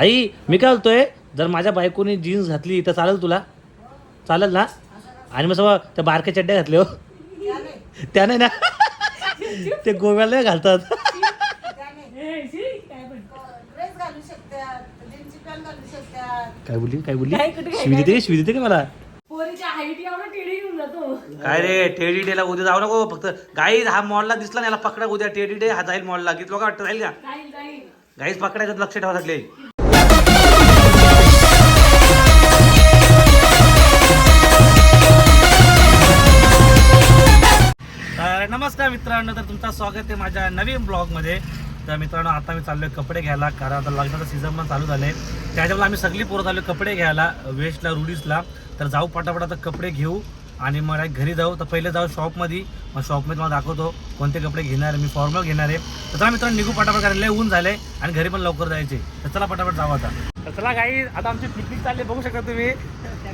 आई मी काय बोलतोय? जर माझ्या बायकोने जीन्स घातली तर चालेल तुला? चालेल ना? आणि मग सगळं त्या बारक्या चड्ड्या घातल्या हो. त्या नाही ना? ते गोव्याला नाही घालतात. ड्रेस घालू शकतात जीन्सची पॅन्ट घालू शकतात काय बोलली? काय बोलली शिवी देते? शिवी देते का मला? काय रे? टेडी डेला उद्या जाऊ नको. फक्त गाई हा मॉलला दिसला ना याला पकडा उद्या. टेडी डे हा जाईल मॉलला किती लोक वाटतं जाईल का? जाईल जाईल. गाईच पकडायचं लक्ष ठेवा लागले तर नमस्कार मित्रांनो तर तुमचं स्वागत आहे माझ्या नवीन ब्लॉगमध्ये. तर मित्रांनो आता मी चाललोय कपडे घ्यायला कारण आता लग्नाचं सीझन पण चालू झालंय. त्याच्यामुळे आम्ही सगळी पोरं चाललोय कपडे घ्यायला वेस्टला रुडीसला तर जाऊ पटापट आता कपडे घेऊ आणि मग घरी जाऊ. तर पहिले जाऊ शॉपमध्ये मग शॉपमध्ये मला दाखवतो कोणते कपडे घेणार आहे मी फॉर्मल घेणार आहे. तर चला मित्रांनो निघू पटापट करायला लय ऊन झालंय आणि घरी पण लवकर जायचे तर चला पटापट जाऊ आता. तर चला काही आता आमची पिकनिक चालली बघू शकता तुम्ही.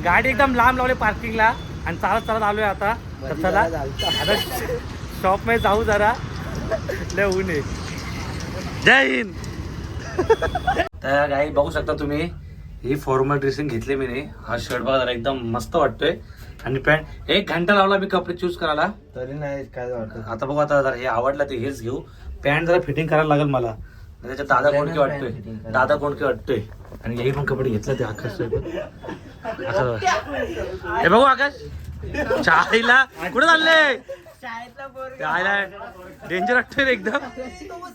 गाडी एकदम लांब लावली पार्किंगला आणि चालत चालत आलोय आता. तर चला. आता शॉपमध्ये जाऊ जरा. लय ऊन आहे. जय हिंद. तर काही बघू शकता तुम्ही ही फॉर्मल ड्रेसिंग घेतली मी नाही. हा शर्ट बघा जरा एकदम मस्त वाटतोय. आणि पॅन्ट एक घंटा लावला मी कपडे चूज करायला. तरी नाही काय वाटत? आता बघू आता जरा हे आवडलं ते हेच घेऊ. पॅन्ट जरा फिटिंग करायला लागेल मला. त्याच्यात दादा कोणके वाटतोय. दादा कोणके वाटतोय? आणि हे पण कपडे घेतलं ते आकाश हे बघू आकाश. चाळीला कुठे चालले? चायला डेंजर वाटतोय रे एकदम.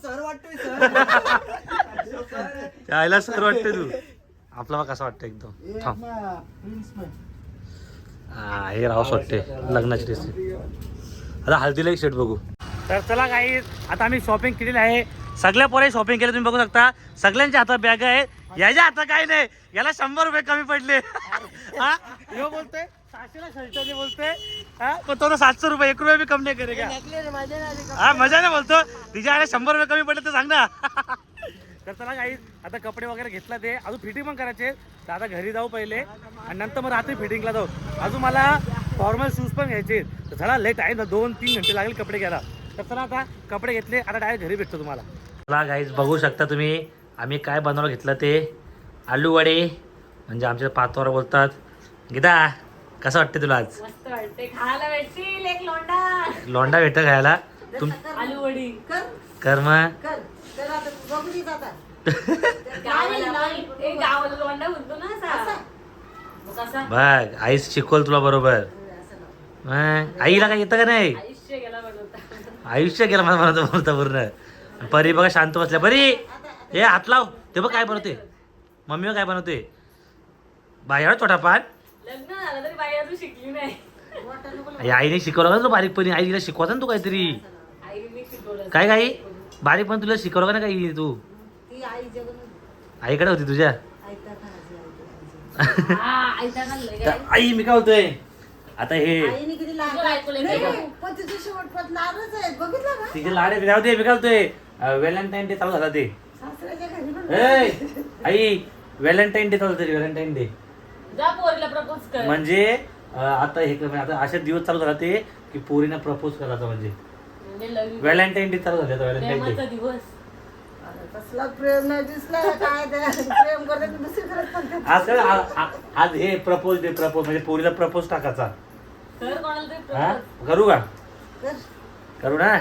सर वाटतोय सर चायला सर वाटतोय तू. आपला कसं वाटतं एकदम? थांब. हा हे रावस वाटते लग्नाची रेसिपी आता हळदीला एक शर्ट बघू. तर चला काही आता आम्ही शॉपिंग केलेली आहे. सगळ्या पोरे शॉपिंग केलं तुम्ही बघू शकता. सगळ्यांच्या हातात बॅग आहे. याच्या हातात काही नाही. याला शंभर रुपये कमी पडले. हा? बोलतोय. सातशेला हा? तो सातशे रुपये एक रुपये बी कमी नाही करेगा. हा मजा नाही बोलतो. तिच्या आले शंभर रुपये कमी पडले तर सांग ना. तर चला काही आता कपडे वगैरे घेतला ते. अजून फिटिंग पण करायचे. तर आता घरी जाऊ पहिले. आणि नंतर मग रात्री फिटिंगला जाऊ. अजून मला फॉर्मल शूज पण घ्यायचे तर चला लेट आहे ना. दोन तीन घंटे लागेल कपडे घ्यायला. तर चला आता कपडे घेतले. आता डायरेक्ट घरी भेटतो तुम्हाला. चला गाईज बघू शकता तुम्ही. आम्ही काय बनवलं घेतलं ते? आलू वडे म्हणजे आमच्या पातवार बोलतात. गीता कसं वाटते तुला आज? मस्त वाटते खायला भेटतील एक लोंडा. लोंडा भेटतं खायला. तुम आलू वडी. कर. कर मग. कर. तर आता बघली जातात गावाला नाही ए, गावाला लोंडा म्हणतो ना असा. मग कसा? बघ आईच शिकवल तुला बरोबर. मग आईला काय येतं का नाही? आयुष्य गेला बनवता. आयुष्य गेलं मला म्हणत बोलता पूर्ण. परी बघा शांत बसल्या. परी हे हात लाव. ते बघ काय बनवते. मम्मी बघ काय बनवते. बाहेर छोटा पान. लग्न झालं तरी बाई अजून शिकली नाही. आई आईने शिकवलं का तू बारीकपणी आईला शिकवायचं ना तू काहीतरी? मी शिकवलं. काय काही बारीकपणी तुला शिकवलं का ना काही तू? ती आई जगून आईकडे होती तुझ्या? आजी हा तर काय आई मी काय होतोय आता हे आईने किती लहान तुझं ऐकू येतंय का? नाही, पण तिचे शेवटपत लालच आहेत. बघितलं का तिचे लाडे मी होते मी काय होतोय व्हॅलेंटाईन डे चालू झाला ते. सासऱ्याच्या घरी पण ए आई व्हॅलेंटाईन डे चालू व्हॅलेंटाईन डे. जा पोरीला प्रपोज कर. म्हणजे अं, आता हे म्हणजे आता असे दिवस चालू झाला ते की पोरीनं प्रपोज करायचं म्हणजे. म्हणजे लग्न व्हॅलेंटाईन डे चालू झाले व्हॅलेंटाईन प्रेमाचा डे दिवस कसला प्रेम नाही दिसला काय ते प्रेम करते करत. आज काय आ- आ- आज हे प्रपोज डे प्रपोज म्हणजे पोरीला प्रपोज टाकायचा. कर कोणाला तरी हा? प्रपोज करू का? कर. करू ना?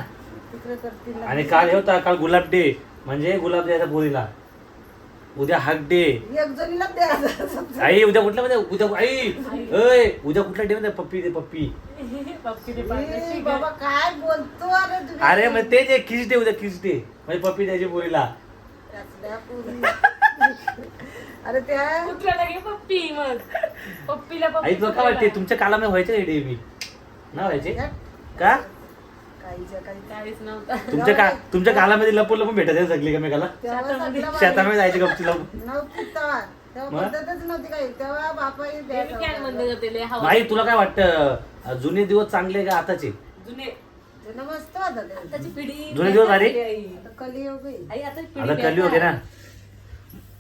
तिकडे करतील ना. आणि काल हे होता काल गुलाब डे म्हणजे गुलाब द्यायचा पोरीला. उद्या हक डे एक जणीला द्यायचं आई उद्या कुठला म्हणजे? उद्या आई अय उद्या कुठला डे म्हणजे? पप्पी दे पप्पी. पप्पी ते ए, पाहिजे बाबा काय बोलतो? अरे तुम्ही अरे मग तेच एक किस डे उद्या किस डे म्हणजे पप्पी द्यायची पोरीला. त्यातल्या पोरी. अरे त्या कुठला लगे पप्पी मग. पप्पीला पप्पी आई तुला काय वाटते तुमच्या कालामध्ये व्हायचे डे बी ना व्हायचे? का? काहीच्या काही काहीच नव्हता तुमच्या का तुमच्या कालामध्ये लपून लपून भेटायचं सगळी कामेकाला तेव्हा शेतामध्ये- जायचे गपची लपून नव्हती तेव्हा तेव्हा मग? पद्धतच नव्हती काही तेव्हा बापाही हे मी द्यायचा कॅन बंद होता. करते लय हवा नाही तुला काय वाटतं जुने दिवस चांगले का आताचे जुने ते मस्त होता ते आताची पिढी जुने दिवस भारी? आई आता कलियुग आहे. आई आता पिढी आता कली होते ना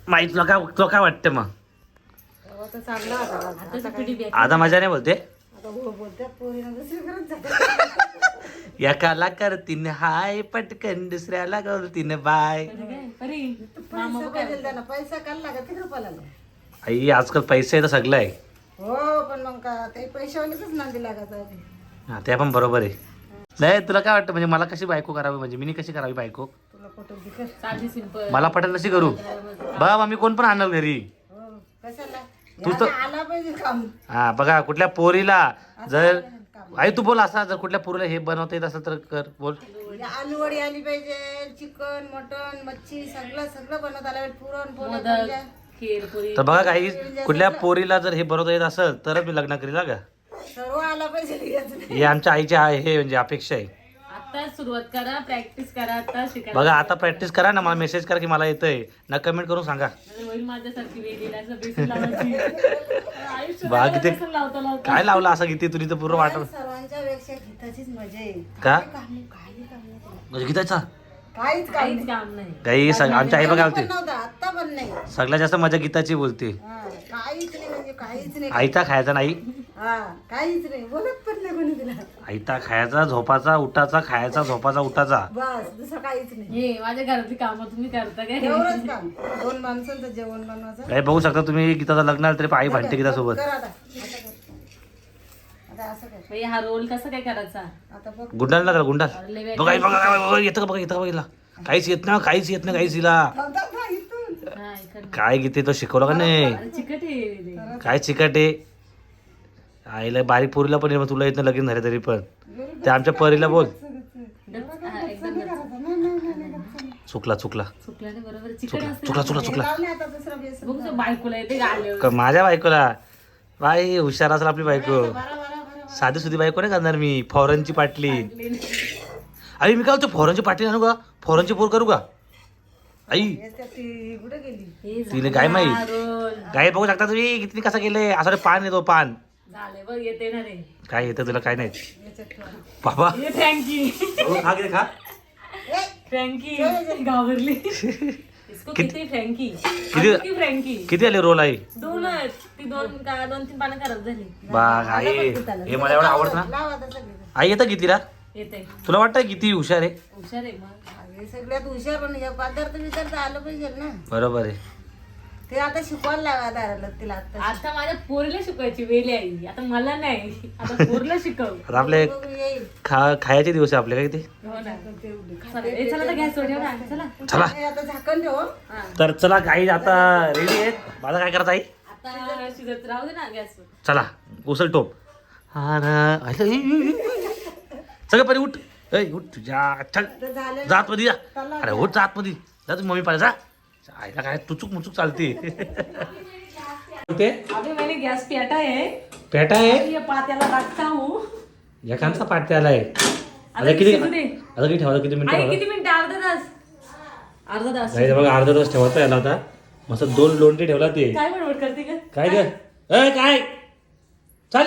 माहीत तुला काय तुला काय वाटतं मग तेव्हा तर चांगला होता बाबा. आताची पिढी बेकार. आता मजा नाही बोलते आता हो बोलते पोरीनं दुसरीकडेच जातात. एकाला करतीन हाय पटकन दुसऱ्याला करतीन बाय. पैसा पाहिजे पैसा आई आजकाल पैसे तर सगळं आहे. हो पण मग का ते पैशावालेच नांदी लागत आहे हा ते पण बरोबर आहे. नाही तुला काय वाटतं म्हणजे मला कशी बायको करावी म्हणजे मी कशी करावी बायको? तुला फोटो दिखत साधी सिंपल मला पटेल कशी करू. बा मी कोण पण आणल घरी. हो कशाला? तू तर- याला आला पाहिजे काम. हा बघा कुठल्या पोरीला जर आई तू बोल असा जर कुठल्या पोरीला हे बनवता येत असेल तर कर बोल. म्हणजे आलू पाहिजे चिकन मटन मच्छी सगळं सगळं बनवत आलं पाहिजे. पुरण मोदक भाज्या. खीर पुरी. तर बघा काही कुठल्या पोरीला जर हे बनवता येत असेल तरच मी लग्न करील हा का? सर्व आला पाहिजे. हे आमच्या आईची आहे हे म्हणजे अपेक्षा आहे. आता सुरुवात करा प्रॅक्टिस करा आता शिकायला बघा आता प्रॅक्टिस करा ना मला मेसेज करा की मला येतंय. ना कमेंट करून सांगा. होईल माझ्यासारखी वेगळी असं बेसन लावायची. आयुष्य बा, किती- बेसन लावता लावता? काय लावलं असं किती तुझी तर पूर्ण वाटत सर्वांच्या पेक्षा गीताचीच मजा आहे. का? काही काम नाही, काही काम नाही. तिला. म्हणजे गीताचा? काहीच काम काहीच नाही. काम नाही. काही सग आमच्या आई बघा आधी होती पण नव्हतं, आता पण नाही. सगळ्यात जास्त मजा गीताची बोलते. हा, काहीच नाही म्हणजे काहीच नाही. आईता खायचा नाही. हा काहीच नाही बोलत पण नाही कोणी तिला. आईता खायचा झोपाचा उठाचा खायचा झोपाचा उठाचा. बस दुसरं काहीच नाही. हे माझ्या घरातली कामं तुम्ही करता काय? एवढंच काम. दोन माणसांचं जेवण बनवायचं. काही बघू शकता तुम्ही गीताचं लग्न आलं तरी आई भांडते गीतासोबत. कर आता. आता कर. आता असं कर. बाई, हा रोल कसा काय करायचा? आता बघ. गुंडाल ना गुंडाल. बघा आई, बघा बघा, बघा, येतं का बघा येतं का बघितला काहीच येत ना काहीच येत नाही काहीच हिला. थांब, थांब, थांब, इथून. हा, इकडनं. काय गीते तो शिकवलं का नाही? अरे चिकट आहे रे. काय चिकट आहे? आईला बारीक पोरीला पण आहे, तुला येत नाही लगीन झाले तरी पण. ते आमच्या परीला बोल. चुकला चुकला. चुकला चुकला चुकला चुकला. क- माझ्या बायकोला? बाई हुशार असेल आपली बायको. साधी सुधी बायको नाही करणार मी फॉरनची पाटली. आई मी काय होतो फॉरनची पाटली आणू का? फॉरनची पोर करू का? आई. तिने काय माहीत? गाय बघू शकता तुम्ही? किती कसं केलंय? असं वाटतं पान येतो पान. झाले बघ येते ना रे. काय येतं तुला काय नाही. बाबा. हे फ्रँकी. बघू, खा किती खा? फ्रँकी. घाबरली. इसको किती फ्रँकी? किती- किती फ्रँकी. किती आले रोल आई? दोनच. ती दोन का दोन तीन पानं खराब झाली. बाग आई. हे मला एवढं आवडतं ना. लाव आता सगळे. आई येतं कितीला? येते. तुला वाटतं किती हुशार आहे? हुशार आहे मग. सगळ्यात हुशार पण हे पदार्थ विचारत आलं पाहिजे ना. बरोबर आहे. ते आता शिकवायला लावा दाराला तिला आता आता माझ्या पोरीला शिकवायची वेळ आई आता मला नाही. आता पोरीला शिकव. आता आपले बघू येईल. खा खायचे दिवस आहे आपले काय ते? हो ना. चला ए, चला तर गॅस ठेव ना. चला. चला. हे आता झाकण ठेव हं. तर चला काही आता रेडी आहेत. माझं काय करत आई आता शिजत राहू दे ना गॅसवर. चला उचल टोप. हा ना. सगळं परी उठ. ऐ उठ तुझ्या झालं जात मध्ये जा. अरे उठ जात मध्ये जा तू मम्मी पाहिजे जा. आईला काय तुचूक मुचूक चालते. ते? अभी मैंने गैस पेटा है पेटा आहे? ये पात्याला रखता हूँ. एकांचा पाठ त्याला आहे. आता किती शिजू दे. आता किती ठेवायचं किती मिनिटं आई ठेवायचं किती मिनिटं? अर्धा तास. अर्धा तास. नाही बघा अर्धा तास ठेवता याला आता. मस्त दोन लोंढे ठेवला ते. काय बडबड करते का काय ग? ए काय? चल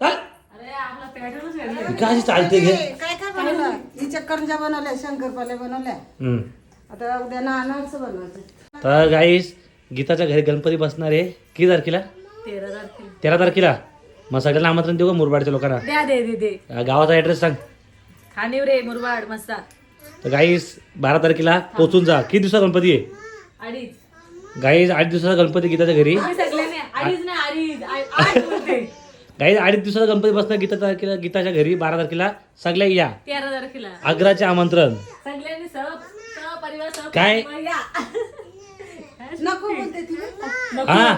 चल. अरे आपला पॅटर्नच वेगळा काय अशी चालते घे. काय काय बनवलं? ही चक्करच्या बनवल्या शंकरपाल्या बनवल्या. हम्म. आता उद्या ना बनवायचं. तर गाईस गीताच्या घरी गणपती बसणार आहे. किती तारखेला? तेरा तारखेला तेरा तारखेला? मग सगळ्यांना आमंत्रण देऊ का मुरबाडच्या लोकांना? द्या दे दे दे. अं, गावाचा ऍड्रेस सांग. खाणीव रे मुरबाड मस्ता तर गाईस बारा तारखेला पोचून जा. किती दिवसाचा गणपती आहे? अडीच. गाईस आठ दिवसाचा गणपती गीताच्या घरी. तुम्ही सगळ्यांनी अडीच ना अडीच आ- आठ बोलते. गाईस अडीच दिवसाचा गणपती बसणार गीता तारखेला गीताच्या घरी. बारा तारखेला सगळ्या या. तेरा तारखेला. आग्राचे आमंत्रण. सगळ्यांनी सह सह काय? या. नको बोलते ती. नको हा.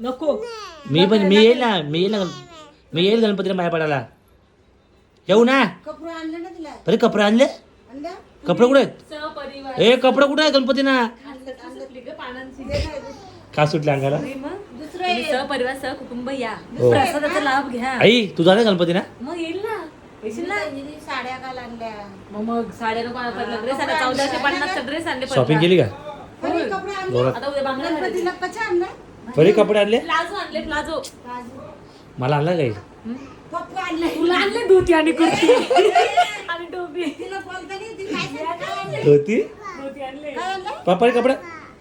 नको. मी पण मी येईल ना. मी येईल ना. मी येईल गणपतीला माया पडायला. येऊ ना. कपडे आणले ना तिला. अरे कपडे आणले? कपडे कुठे आहेत? सहपरिवार ए कपडे कुठे आहेत गणपतीना? सुटली ग पानांची. का सुटले अंगाला. तुम्ही सहपरिवार सह कुटुंब या. हो. प्रसादाचा लाभ घ्या. आई तू जा ना गणपतीना? मग येईल ना. येशील ना? हिने साड्या आणल्या मग मग साडे नको ड्रेस आणले चौदाशे पन्नासचा ड्रेस आणले शॉपिंग केली का? परी कपडे आणले. आता उद्या घालायची. गणपतीला कशा आणल्या परी कपडे आणले? प्लाझो आणले प्लाझो. मला आणला काही पप्पू आणले. तुला आणले धोती आणि कुर्ती. आणि टोपी. तिला बोलता नाही ती काय सांगते? धोती? धोती आणले. काय आणलं? पप्पाने कपडे?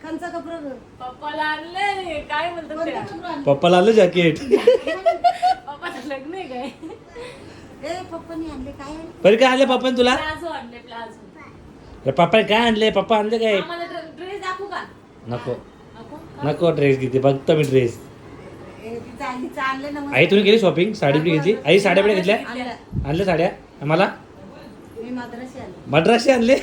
कंचा कपडे गं. पप्पाला आणले. काय म्हणतात त्या कपडे आणले. पप्पाला आणलं जॅकेट. पप्पाचं लग्न आहे काय? ए पप्पानी आणले. काय आणले? बरं काय आणले पप्पाने तुला? प्लाझो आणले प्लाझो. अरे काय आणले? पप्पा आणले काय? आम्हाला दाखवू का? नको. नको नको ड्रेस घेते बघतो मी ड्रेस ए, तिचं आणलीचं आणलं ना मग. आई तुम्ही गेली शॉपिंग साडी बिडी घेतली? आई साड्या बिड्या घेतल्या? आणलं. आणल्या साड्या? मला मी माद्रासी आणले?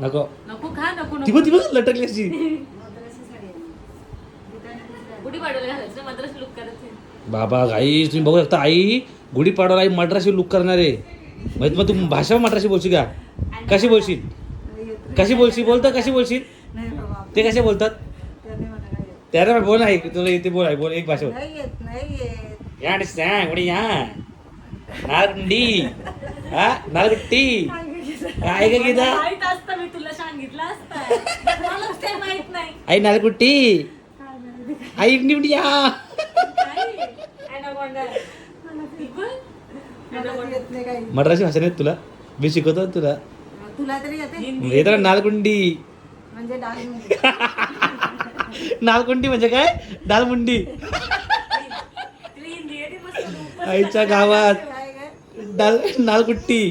नको. नको खा नको ती पण ती बघ लटकली अशी. माद्रासी साडी आणली. दुकानात दुसरी आणली. गुढी पाडवला घालायचं मद्रास लुक करायचं बाबा आई तुम्ही बघू शकता आई गुढीपाडवाला आई मद्राशी लुक करणार आहे. माहीत मग तू भाषा मद्राशी बोलशील का? कशी बोलशील. कशी बोलशील? बोलतं कशी बोलशील? ते कसे बोलतात. त्याला बोल आहे तुला येते बोल आहे बोल एक भाषा या सांग उडी या. नारकुंडी हा नारगट्टी काय का गीता. माहीत असतं मी तुला सांगितलं असतं. मला ते माहीत नाही. आई नारकुट्टी आई इकडे या. मद्रासी भाषा नाही तुला. मी शिकवतो तुला. तुला तरी येते? नालकुंडी म्हणजे डाळ नालकुंडी म्हणजे काय? दालमुंडी तिला हिंदी येते मस्त तू. आईच्या गावात डाल नालकुट्टी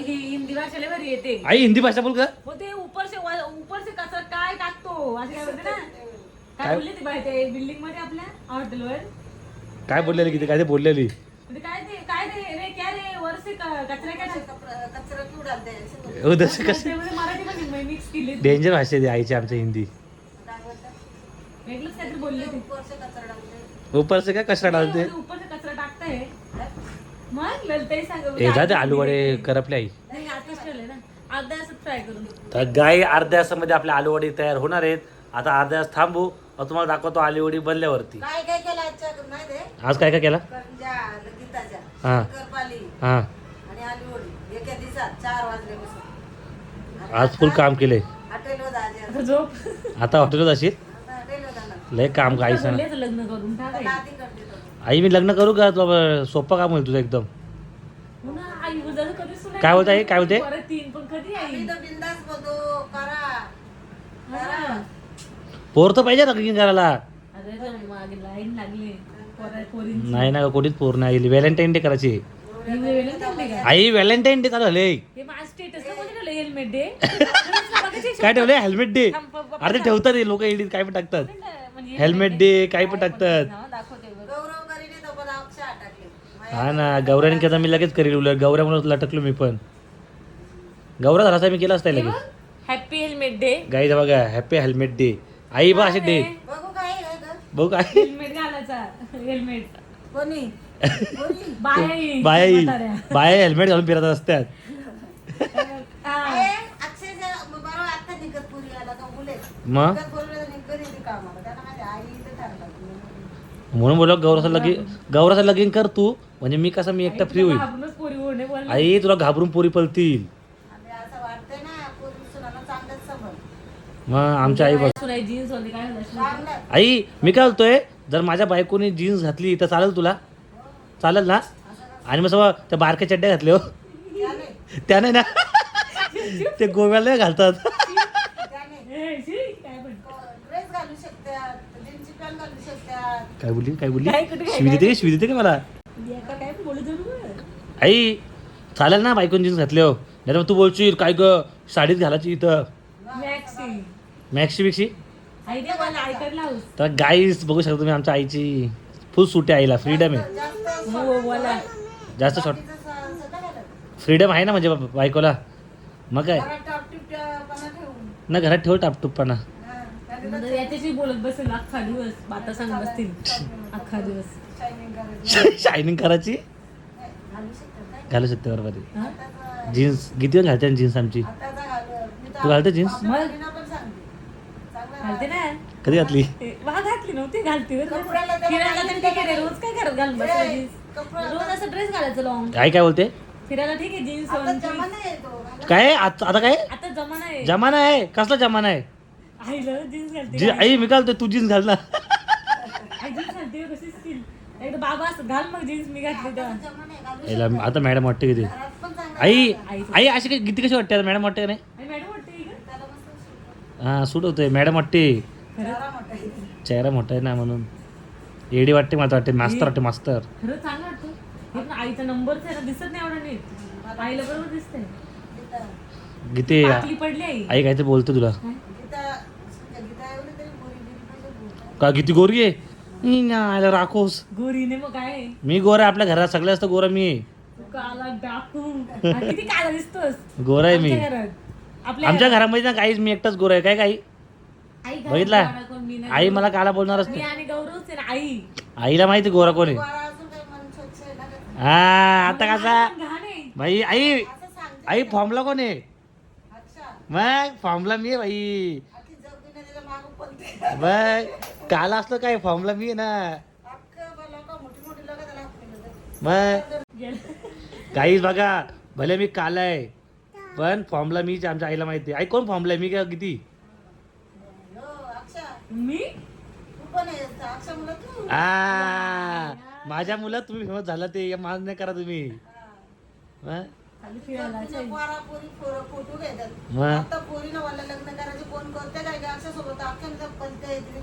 ही आई हिंदी भाषा बोल का हो ते ऊपर से वा- ऊपर से कसं काय टाकतो काय बोलते ना? काय? काय? बोलली ती बिल्डिंगमध्ये आपल्या हॉटेलवर काय बोललेली किती काय ते बोललेली? म्हणजे काय ते काय ते हो तसं कसं डेंजर भाषा आहे आईची आमच्या हिंदी. ऊपर से काय कचरा डालते ऊपर से कचरा टाकताय? मग ललताई सांग ए जा ते आलू वडे करपले आई. तर गाई अर्ध्या तासामध्ये आपल्या आलू वडी तयार होणार आहेत. आता अर्ध्या थांबू मग तुम्हाला दाखवतो आलू वडी बनल्यावरती. काय काय केलं आजच्या माहिती आहे? आज काय काय केला? हा. करपाली हा. आणि आलू वडी एका दिवसात चार वाजल्यापासून आज फुल काम केलंय जायचे. आता झोप. आता हॉटेलच अशी आता हॉटेलवर जाणार. लय काम का आईचं बोलले तर लग्न करून टाकाय नाती करते तो. आई मी लग्न करू का? तुला सोपं काम होईल तुझं एकदम. हो ना, आई उद्याचं कधी सुनायचं? काय बोलते आई? काय बोलते? परत तीन पण कधी आई आम्ही तर बिंदास बोलतो. करा. पोर तर पाहिजे ना करायला. अरे तर मागे लाईन लागली. नाही ना कोणीच पोर नाही. आली व्हॅलेंटाईन डे करायची. ही? आई व्हॅलेंटाईन डे चालू झाले हे काय ठेवले हेल्मेट डे अरे ते ठेवतात लोक एडिट काय पण टाकतात. हेल्मेट डे काय पण टाकतात. हा ना गौऱ्याने केला मी लगेच करेल उलट. गौऱ्या म्हणून लटकलो मी पण. गौरा झाला मी केला असता लगेच. हॅपी हेल्मेट डे गाईचा बघा हॅपी हेल्मेट डे आई बा असे डे बघू काय काय हेल्मेट कोणी? कोणी? बाय बाया बाया हेल्मेट घालून फिरत असतात. ए, अक्षयच्या बरोबर आता निघत पुरी आला का मुले मग? निघत बोलले निघत येते कामाला. त्याला माझ्या आई इथे ठरला. म्हणून बोल गौराचं लगीन गौराचं लगीन कर तू. म्हणजे मी कसं मी एकटा फ्री होईल. आपणच पोरी आई तुला घाबरून पोरी पळतील. आणि असं वाटतंय ना पोरी सुनाला चांगलंच समज मग आमच्या आई जीन्स काय घालायची? चांगलं. आई मी काय बोलतोय? जर माझ्या बायकोने जीन्स घातली तर चालेल तुला? चालेल ना? आणि मग सगळं त्या बारक्या चड्ड्या घातल्या हो. त्याने त्या नाही ना? ते गोव्याला घालतात. काय बोलली? काय बोलली? शिवी देते? शिवी देते का मला. आई चालेल ना बायकोन जीन्स घातले हो. नाही तू बोलशील काय ग साडीत घालायची इथं. मॅक्सी मॅक्सी बिक्सी तर गाईस बघू शकता तुम्ही आमच्या आईची फुल सूट आहे आईला. फ्रीडम आहे. जास्त हो बोला. जास्त शॉर्ट सगळं घालत फ्रीडम आहे ना म्हणजे बायकोला? मग काय? ना घरात ठेव टापटुपपणा हा, त्याने नंतर याच्याशी बोलत बसेल अख्खा दिवस. बाता सांग बसतील. अख्खा दिवस. शायनिंग करायची. घालू शकते बरोबर. हा? जीन्स किती घालते जीन्स आमची? तू घालते जीन्स आपल्या मग? मुलींना पण सांगते चांगलं घालते ना. कधी घातली? वा घातली नव्हती घालते बरं का? कपड्याला त्याला फिरायला तर ठीक आहे रे, रोज काय घालून रोज असं ड्रेस घालायचं लॉंग आई काय बोलते? फिरायला ठीक आहे जीन्स आता जमाना येतो काय? आत- आता काय? आता जमाना आहे. जमाना आहे. कसला जमाना आहे? आईला जीन्स घालते. जी आई मी काय बोलतोय तू जीन्स घाल ना. आई जीन्स घालते कशी असतील एकदा बाबा असं घाल मग जीन्स मी घातली तेव्हा याला आता मॅडम वाटते किती आई आई अशी काय किती कशी वाटते आता? मॅडम वाटते का नाही आई मॅडम वाटते ही का? त्याला मस्त सुट हा सूट होतोय. मॅडम वाटते. चेहरा मोठा आहे ना म्हणून. एडी वाटते मला वाटते. मास्तर वाटते मास्तर. खरं चांगलं वाटतं. हे पण आईचा नंबरच आहे ना दिसत नाही एवढा नीट. आईला बरोबर दिसतंय. गीते पडली आई. आई काय ते बोलतो तुला. का किती गोरी आहे? मी ना राखोस. गोरीने मग काय? मी गोरा आहे, आपल्या घरात. सगळ्यात गोरा मी आहे. तू काला डाकू. किती काला दिसतोस? गोरा आहे मी. आमच्या घरात. आपल्या आमच्या घरामध्ये ना काहीच मी एकटाच गोरा आहे. काय काही बघितला? आई मला काला बोलणारच मी नाही. आणि गौरवच आहे ना आई. आईला माहिती गोरा कोण आहे. हा आता कसा? भाई आई आई फॉर्मला कोण आहे? अच्छा. मग फॉर्मला मी भाई. मागं काला असलं काय? फॉर्मला मी आहे ना. मग. काहीच बघा भले मी काला आहे पण फॉर्मला मीच आमच्या आईला माहिती आहे आई कोण फॉर्मला आहे? मी काय किती? हो, मी? आ माझ्या मुलं तुम्ही फेमस झाला ते. मान नाही करा तुम्ही. मग? खाली फिरायला तुझ्या पोरा पोरी पोरं फोटो घेतात. मग? आता पोरीनं मला लग्न करायचे. कोण करते काय? अक्षा सोबत अक्षा पलते येतील.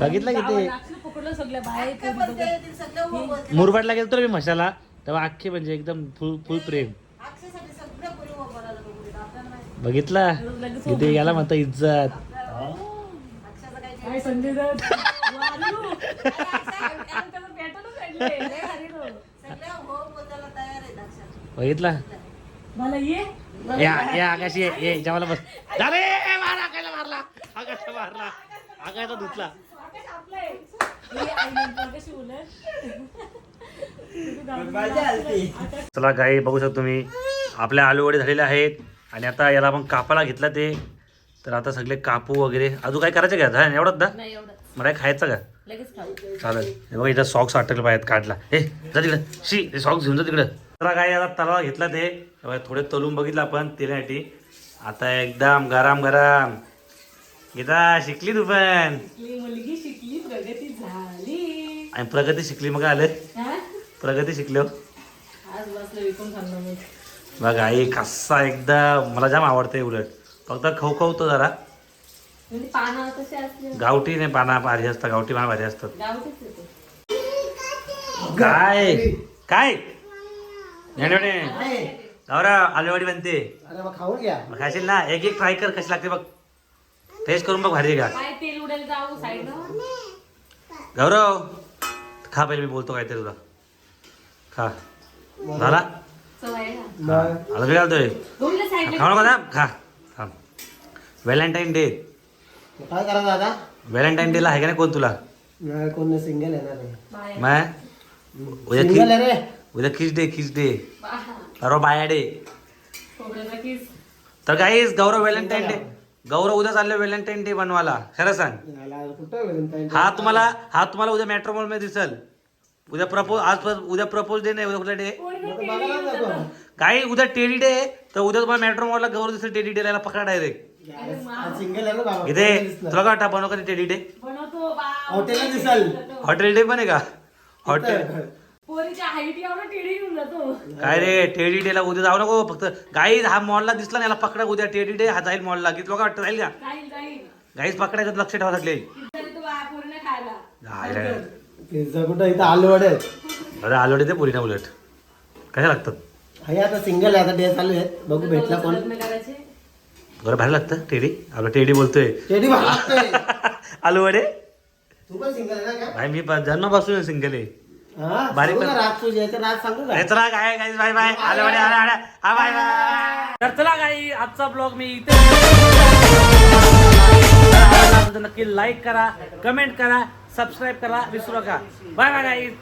बघितलं की ते? पकडलं सगळ्या बाहेर. मुरबाडला गेलो तर मी म्हशाला तेव्हा अख्खे म्हणजे एकदम फुल फुल प्रेम. हो बोलायला तयार आहेत अक्षा बघितला? मला ये. आकाशी ये ये जेवायला बस. अरे मार मारला. आकाशला मारला. धुतला. आली चला गाई बघू शकतो तुम्ही. आपल्या आलूवडे झालेले आहेत. आणि आता याला आपण कापायला घेतला ते तर आता सगळे कापू वगैरे. अजून काय करायचं का? झालं एवढंच ना? नाही एवढं मला काय खायचं का? लगेच खाऊ. चालेल. हे बघा इथं सॉक्स अटकले पाहिजेत काढला. हे जा तिकडं. शी हे सॉक्स घेऊन जा तिकडं. चला काय आता तलावा घेतला ते. हे बघा, थोडे तलून बघितलं आपण तेलासाठी आता एकदम गरम गरम. गीता शिकली तू पण? आपली मुलगी शिकली प्रगती झाली. आणि प्रगती शिकली मग आले. हा? प्रगती शिकलो आज बसलं विकून खाल्लं मी. बघा आई कसा एकदम मला जाम आवडते उलट. फक्त खाऊ खाऊ तो जरा गावठी नाही पाना भारी असतात गावठी पाना भारी असतात. काय? काय. गौरव आलूवाडी बनते. अरे मग खाऊन घ्या. मग खाशील ना? एक एक फ्राय कर कशी लागते बघ. टेस्ट करून बघ भारी का? काय तेल उडेल जाऊ साईड गौरव खा पहिले मी बोलतो काहीतरी तुला. खा. झाला? आता घालतोय खाऊ नका थांब खा थांब व्हॅलेंटाईन डे काय करा दादा? व्हॅलेंटाईन डेला आहे का नाही कोण तुला नाही कोण सिंगल आहे उद्या सिंगल आहे हो. उद्या खिच डे खिच डे. परवा बाया डे। तर काहीच गौरव व्हॅलेंटाईन डे गौरव उद्या चाललं व्हॅलेंटाईन डे बनवायला खरं सांग। याला कुठं? हा तुम्हाला हा तुम्हाला उद्या मेट्रो मॉलमध्ये दिसल। उद्या प्रपोज आज उद्या प्रपोज डे नाही उद्या कुठला डे. काही उद्या टेडी डे तर उद्या तुम्हाला मेट्रो मॉलला गौरव दिसेल टेडी डे ला पकडा डायरेक्ट इथे? तुला काय वाटतं बनव का टेडी डे? बनवतो बा हॉटेलला दिसल. हॉटेल डे पण आहे का? हॉटेल. काय रे टेडी डे ला उद्या जाऊ नको फक्त गाई हा मॉलला दिसला ना याला पकडा उद्या टेडी डे हा जाईल मॉलला किती लोक वाटतं जाईल का? गाईच पकडायचं लक्ष ठेवा लागले पोरीने पिझ्झा कुठं? इथं आलू वडे आहेत. अरे आलोडे ते पुरी उलट. कशा लागतात? हे आता सिंगल आहे आता डे चालू आहेत बघू भेटला कोण? लग्न करायचे बरं भारी लागतं टेडी. आपलं टेडी बोलतोय. लागतोय. आलू वडे तू पण सिंगल आहे ना भाई मी प- जन्मापासून सिंगल आहे. हा बारीक सांगू का पण- राज तुझी तर राज सांगू का? चला काय काय बाय बाय आले वडे आले आले हा बाय बाय तर चला काही आजचा ब्लॉग मी इथे जर आवडला असेल तर नक्की लाईक करा कमेंट करा. सबस्क्राईब करा विसरू नका. Bye bye guys